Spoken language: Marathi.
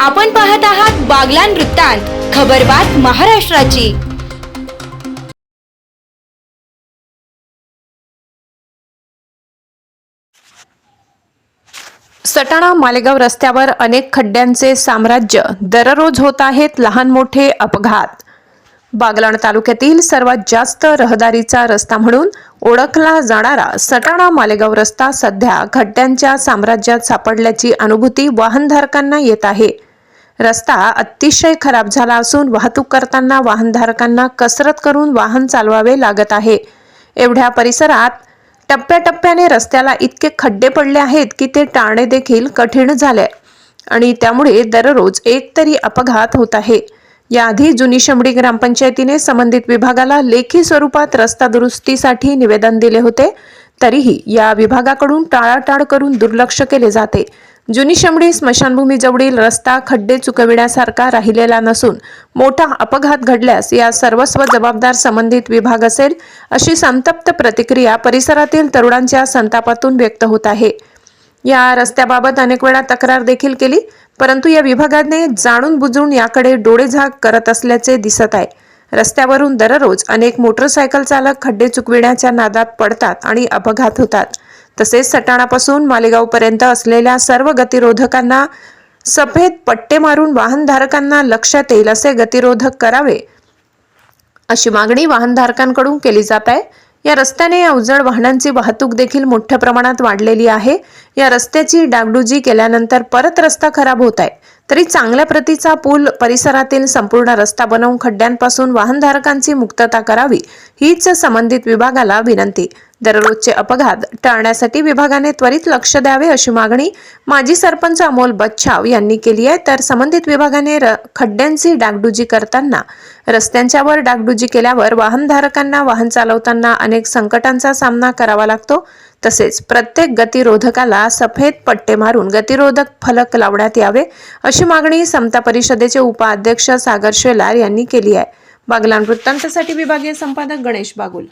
आपण पाहत आहात बागलान वृत्तांत खबरबात महाराष्ट्राची. सटाणा मालेगाव रस्त्यावर अनेक खड्ड्यांचे साम्राज्य दररोज होत आहेत लहान मोठे अपघात. बागलाण तालुक्यातील सर्वात जास्त रहदारीचा रस्ता म्हणून ओळखला जाणारा सटाणा मालेगाव रस्ता सध्या खड्ड्यांच्या साम्राज्यात सापडल्याची अनुभूती वाहनधारकांना येत आहे. रस्ता अतिशय खराब झाला असून वाहतूक करताना वाहनधारकांना कसरत करून वाहन चालवावे लागत आहे. एवढ्या परिसरात टप्प्याटप्प्याने रस्त्याला इतके खड्डे पडले आहेत की ते टाळणे देखील कठीण झाले. आणि त्यामुळे दररोज एक तरी अपघात होत आहे. याआधी जुनी शंबडी ग्रामपंचायतीने संबंधित विभागाला लेखी स्वरूपात रस्ता दुरुस्तीसाठी निवेदन दिले होते. तरीही या विभागाकडून टाळाटाळ करून दुर्लक्ष केले जाते. जुनी शमडी स्मशानभूमीजवळील रस्ता खड्डे चुकविण्यासारखा राहिलेला नसून मोठा अपघात घडल्यास या सर्वस्व जबाबदार संबंधित विभाग असेल अशी संतप्त प्रतिक्रिया परिसरातील तरुणांच्या संतापातून व्यक्त होत आहे. या रस्त्याबाबत अनेक वेळा तक्रार देखील केली परंतु या विभागाने जाणून बुजून याकडे डोळेझाक करत असल्याचे दिसत आहे. रस्त्यावरून दररोज अनेक मोटरसायकल चालक खड्डे चुकविण्याच्या नादात पडतात आणि अपघात होतात. तसेच सटाणापासून मालेगावपर्यंत असलेल्या सर्व गतिरोधकांना सफेद पट्टे मारून वाहनधारकांना लक्षात येईल असे गतिरोधक करावे अशी मागणी वाहनधारकांकडून केली जात आहे. या रस्त्याने अवजड वाहनांची वाहतूक देखील मोठ्या प्रमाणात वाढलेली आहे. या रस्त्याची डागडुजी केल्यानंतर परत रस्ता खराब होत आहे. तरी चांगल्या प्रतीचा पूल परिसरातील संपूर्ण रस्ता बनवून खड्ड्यांपासून वाहनधारकांची मुक्तता करावी हीच संबंधित विभागाला विनंती. दररोजचे अपघात टाळण्यासाठी विभागाने त्वरित लक्ष द्यावे अशी मागणी माजी सरपंच अमोल बच्छाव यांनी केली आहे. तर संबंधित विभागाने र- खड्ड्यांची डागडुजी करताना रस्त्यांच्यावर डागडुजी केल्यावर वाहनधारकांना वाहन चालवताना अनेक संकटांचा सामना करावा लागतो. तसेच प्रत्येक गतिरोधकाला सफेद पट्टे मारून गतिरोधक फलक लावण्यात यावे अशी मागणी समता परिषदेचे उपाध्यक्ष सागर शेलार यांनी केली आहे. बागलान वृत्तांतासाठी विभागीय संपादक गणेश बागुल.